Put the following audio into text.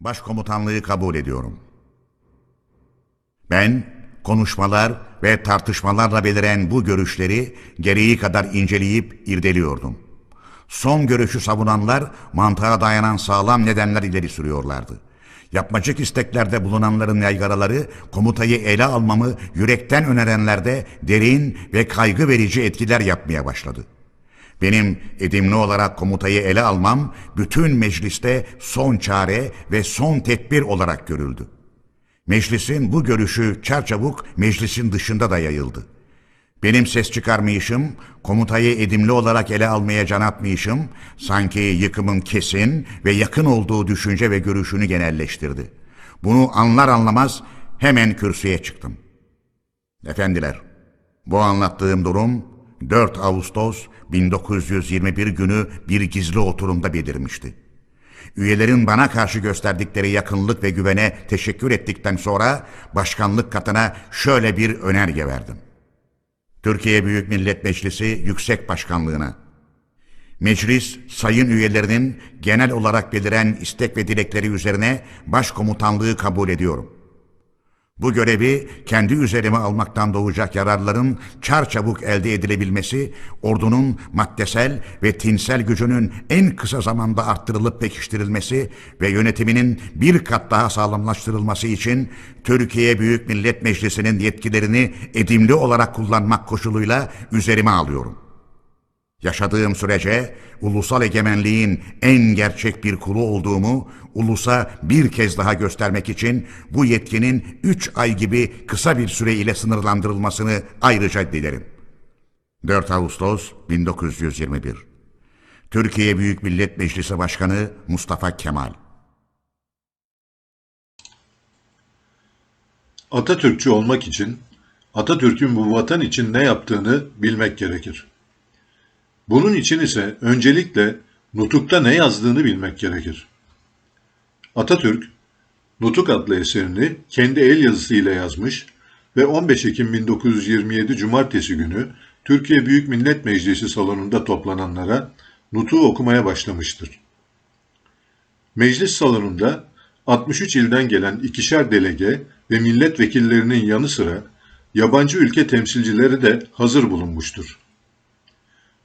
Başkomutanlığı kabul ediyorum. Ben konuşmalar ve tartışmalarla beliren bu görüşleri gereği kadar inceleyip irdeliyordum. Son görüşü savunanlar mantığa dayanan sağlam nedenler ileri sürüyorlardı. Yapmacık isteklerde bulunanların yaygaraları komutayı ele almamı yürekten önerenlerde derin ve kaygı verici etkiler yapmaya başladı. Benim edimli olarak komutayı ele almam bütün mecliste son çare ve son tedbir olarak görüldü. Meclisin bu görüşü çarçabuk meclisin dışında da yayıldı. Benim ses çıkarmayışım, komutayı edimli olarak ele almaya can atmayışım, sanki yıkımın kesin ve yakın olduğu düşünce ve görüşünü genelleştirdi. Bunu anlar anlamaz hemen kürsüye çıktım. Efendiler, bu anlattığım durum 4 Ağustos 1921 günü bir gizli oturumda belirmişti. Üyelerin bana karşı gösterdikleri yakınlık ve güvene teşekkür ettikten sonra başkanlık katına şöyle bir önerge verdim. Türkiye Büyük Millet Meclisi Yüksek Başkanlığına. Meclis, sayın üyelerinin genel olarak beliren istek ve dilekleri üzerine başkomutanlığı kabul ediyorum. Bu görevi kendi üzerime almaktan doğacak yararların çarçabuk elde edilebilmesi, ordunun maddesel ve tinsel gücünün en kısa zamanda arttırılıp pekiştirilmesi ve yönetiminin bir kat daha sağlamlaştırılması için Türkiye Büyük Millet Meclisi'nin yetkilerini edimli olarak kullanmak koşuluyla üzerime alıyorum. Yaşadığım sürece ulusal egemenliğin en gerçek bir kulu olduğumu ulusa bir kez daha göstermek için bu yetkinin 3 ay gibi kısa bir süre ile sınırlandırılmasını ayrıca dilerim. 4 Ağustos 1921 Türkiye Büyük Millet Meclisi Başkanı Mustafa Kemal Atatürkçü olmak için Atatürk'ün bu vatan için ne yaptığını bilmek gerekir. Bunun için ise öncelikle Nutuk'ta ne yazdığını bilmek gerekir. Atatürk, Nutuk adlı eserini kendi el yazısıyla yazmış ve 15 Ekim 1927 Cumartesi günü Türkiye Büyük Millet Meclisi salonunda toplananlara Nutuk'u okumaya başlamıştır. Meclis salonunda 63 ilden gelen ikişer delege ve milletvekillerinin yanı sıra yabancı ülke temsilcileri de hazır bulunmuştur.